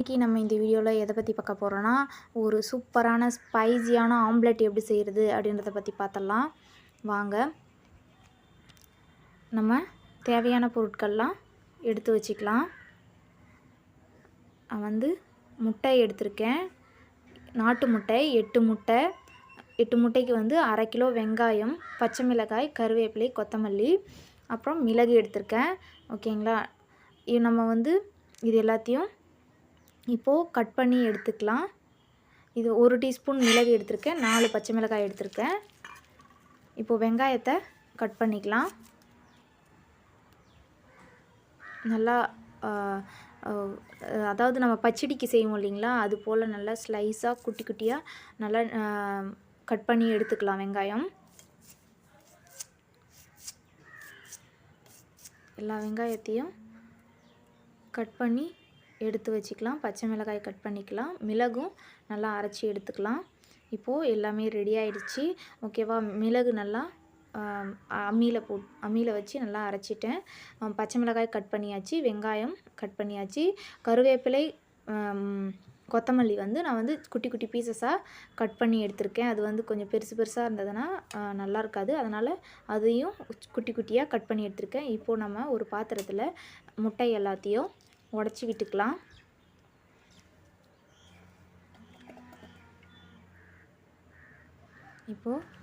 இன்றைக்கி நம்ம இந்த வீடியோவில் எதை பற்றி பார்க்க போகிறோன்னா ஒரு சூப்பரான ஸ்பைசியான ஆம்லெட் எப்படி செய்கிறது அப்படின்றத பற்றி பார்த்தலாம் வாங்க. நம்ம தேவையான பொருட்கள்லாம் எடுத்து வச்சுக்கலாம். நான் வந்து முட்டை எடுத்திருக்கேன். நாட்டு முட்டை எட்டு முட்டை. எட்டு முட்டைக்கு வந்து அரை கிலோ வெங்காயம் பச்சை மிளகாய் கருவேப்பிலை கொத்தமல்லி அப்புறம் மிளகு எடுத்திருக்கேன். ஓகேங்களா? நம்ம வந்து இது எல்லாத்தையும் இப்போது கட் பண்ணி எடுத்துக்கலாம். இது ஒரு டீஸ்பூன் மிளகு எடுத்திருக்கேன். நாலு பச்சை மிளகாய் எடுத்திருக்கேன். இப்போது வெங்காயத்தை கட் பண்ணிக்கலாம். நல்லா அதாவது நம்ம பச்சடிக்கு செய்வோம் இல்லைங்களா? அது போல் நல்லா ஸ்லைஸாக குட்டி குட்டியாக நல்லா கட் பண்ணி எடுத்துக்கலாம் வெங்காயம். எல்லா வெங்காயத்தையும் கட் பண்ணி எடுத்து வச்சுக்கலாம். பச்சை மிளகாய் கட் பண்ணிக்கலாம். மிளகும் நல்லா அரைச்சி எடுத்துக்கலாம். இப்போது எல்லாமே ரெடி ஆகிடுச்சி ஓகேவா மிளகு நல்லா அம்மியில் போட் அம்மியில் வச்சு நல்லா அரைச்சிட்டேன். பச்சை மிளகாய் கட் பண்ணியாச்சு. வெங்காயம் கட் பண்ணியாச்சு. கருவேப்பிலை கொத்தமல்லி வந்து நான் வந்து குட்டி குட்டி பீசஸாக கட் பண்ணி எடுத்திருக்கேன். அது வந்து கொஞ்சம் பெருசு பெருசாக இருந்ததுன்னா நல்லா இருக்காது. அதனால் அதையும் குட்டி குட்டியாக கட் பண்ணி எடுத்திருக்கேன். இப்போது நம்ம ஒரு பாத்திரத்தில் முட்டை எல்லாத்தையும் உடச்சி விட்டுக்கலாம். இப்போது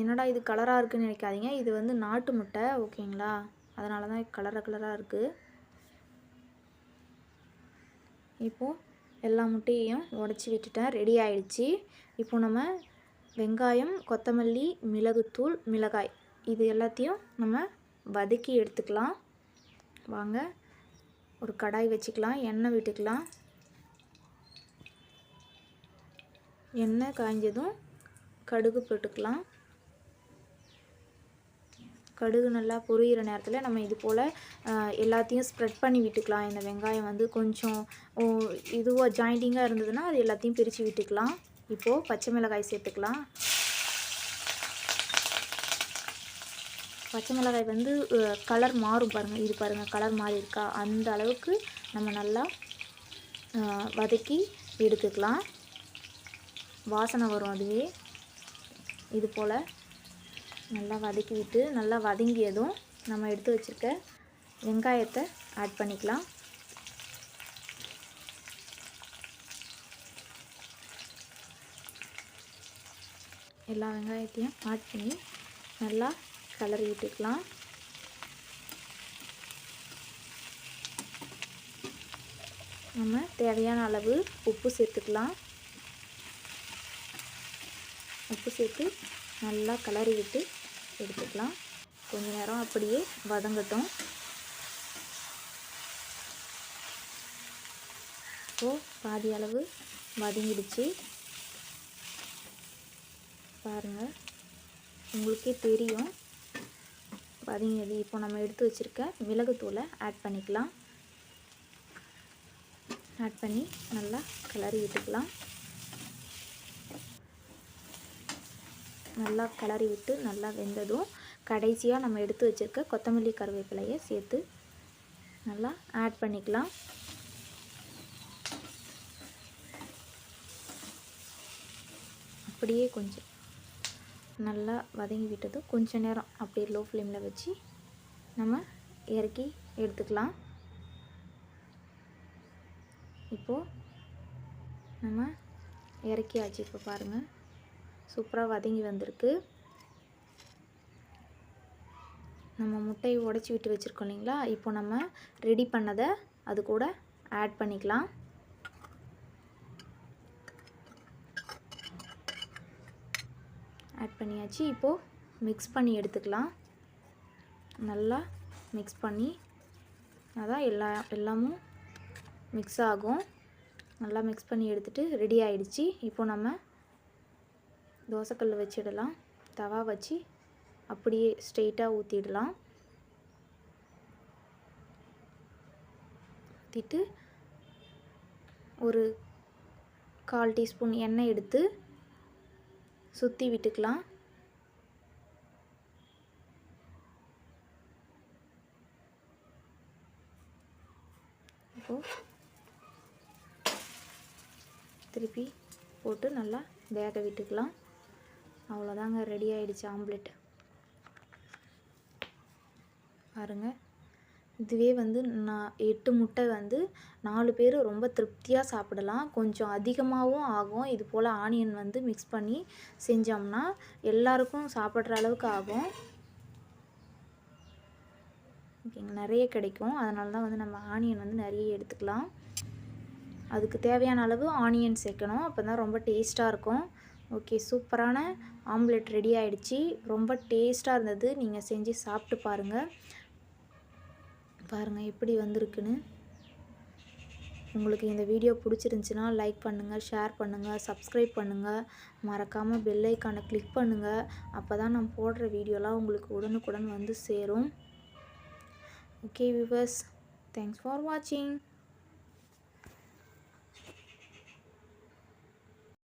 என்னடா இது கலராக இருக்குதுன்னு நினைக்காதீங்க. இது வந்து நாட்டு முட்டை ஓகேங்களா? அதனால தான் கலராக கலராக இருக்குது இப்போது எல்லா முட்டையையும் உடச்சி விட்டுட்டேன். ரெடி ஆயிடுச்சு. இப்போ நம்ம வெங்காயம் கொத்தமல்லி மிளகுத்தூள் மிளகாய். இது எல்லாத்தையும் நம்ம வதக்கி எடுத்துக்கலாம். வாங்க ஒரு கடாய் வச்சுக்கலாம் எண்ணெய் விட்டுக்கலாம். எண்ணெய் காய்ஞ்சதும் கடுகு போட்டுக்கலாம். கடுகு நல்லா பொரியிற நேரத்தில் நம்ம இது போல் எல்லாத்தையும் ஸ்ப்ரெட் பண்ணி விட்டுக்கலாம். இந்த வெங்காயம் வந்து கொஞ்சம் இதுவாக ஜாயிண்டிங்காக இருந்ததுன்னா அது எல்லாத்தையும் பிரித்து விட்டுக்கலாம். இப்போது பச்சை மிளகாய் சேர்த்துக்கலாம். பச்சை மிளகாய் வந்து கலர் மாறும் பாருங்கள் இது பாருங்கள் கலர் மாறி இருக்கா? அந்த அளவுக்கு நம்ம நல்லா வதக்கி எடுத்துக்கலாம். வாசனை வரும் அதுவே. இது போல் நல்லா வதக்கி விட்டு நல்லா வதங்கியதும் நம்ம எடுத்து வச்சுருக்க வெங்காயத்தை ஆட் பண்ணிக்கலாம். எல்லா வெங்காயத்தையும் ஆட் பண்ணி நல்லா கலரி விட்டுக்கலாம். நம்ம தேவையான அளவு உப்பு சேர்த்துக்கலாம். உப்பு சேர்த்து நல்லா கலரி விட்டு எடுத்துக்கலாம். கொஞ்ச நேரம் அப்படியே வதங்கட்டும். இப்போது பாதி அளவு வதங்கிடுச்சு. பாருங்கள் உங்களுக்கே தெரியும். வதங்கியது இப்போ நம்ம எடுத்து வச்சுருக்க மிளகுத்தூளை ஆட் பண்ணிக்கலாம். ஆட் பண்ணி நல்லா கிளறி விட்டுக்கலாம். நல்லா கிளறி விட்டு நல்லா வெந்ததும் கடைசியாக நம்ம எடுத்து வச்சுருக்க கொத்தமல்லி கருவேப்பிலையை சேர்த்து நல்லா ஆட் பண்ணிக்கலாம். அப்படியே கொஞ்சம் நல்லா வதங்கி விட்டதும் கொஞ்சம் நேரம் அப்படியே லோ ஃப்ளேமில் வச்சு நம்ம இறக்கி எடுத்துக்கலாம். இப்போது நம்ம இறக்கியாச்சு இப்போ பாருங்கள் சூப்பராக வதங்கி வந்திருக்கு. நம்ம முட்டையை உடச்சி விட்டு வச்சுருக்கோம் இல்லைங்களா? இப்போ நம்ம ரெடி பண்ணதை அது கூட ஆட் பண்ணிக்கலாம். ஆட் பண்ணியாச்சு. இப்போது மிக்ஸ் பண்ணி எடுத்துக்கலாம். நல்லா மிக்ஸ் பண்ணி அதான் எல்லா எல்லாமும் மிக்ஸ் ஆகும். நல்லா மிக்ஸ் பண்ணி எடுத்துகிட்டு ரெடி ஆகிடுச்சி இப்போது நம்ம தோசைக்கல் வச்சிடலாம். தவா வச்சு அப்படியே ஸ்ட்ரெயிட்டாக ஊற்றிடலாம் ஊற்றிட்டு ஒரு கால் டீஸ்பூன் எண்ணெய் எடுத்து சுற்றி விட்டுக்கலாம். இப்போது திருப்பி போட்டு நல்லா வேக விட்டுக்கலாம். அவ்வளோதாங்க ரெடி ஆகிடுச்சு ஆம்லெட் பாருங்கள் இதுவே வந்து நான் எட்டு முட்டை வந்து நாலு பேர் ரொம்ப திருப்தியாக சாப்பிடலாம். கொஞ்சம் அதிகமாகவும் ஆகும். இது போல் ஆனியன் வந்து மிக்ஸ் பண்ணி செஞ்சோம்னா எல்லாருக்கும் சாப்பிட்ற அளவுக்கு ஆகும். ஓகேங்க நிறைய கிடைக்கும். அதனால தான் வந்து நம்ம ஆனியன் வந்து நிறைய எடுத்துக்கலாம். அதுக்கு தேவையான அளவு ஆனியன் சேர்க்கணும். அப்போ தான் ரொம்ப டேஸ்ட்டாக இருக்கும். ஓகே சூப்பரான ஆம்லெட் ரெடி ஆகிடுச்சி ரொம்ப டேஸ்ட்டாக இருந்தது. நீங்கள் செஞ்சு சாப்பிட்டு பாருங்கள் பாருங்கள் எப்படி வந்திருக்குன்னு. உங்களுக்கு இந்த வீடியோ பிடிச்சிருந்துச்சின்னா லைக் பண்ணுங்கள் ஷேர் பண்ணுங்கள் சப்ஸ்கிரைப் பண்ணுங்கள் மறக்காமல் பெல் ஐக்கானை கிளிக் பண்ணுங்கள் அப்போ தான் நான் போடுற வீடியோலாம் உங்களுக்கு உடனுக்குடன் வந்து சேரும். ஓகே விவர்ஸ் தேங்க்ஸ் ஃபார் வாட்சிங்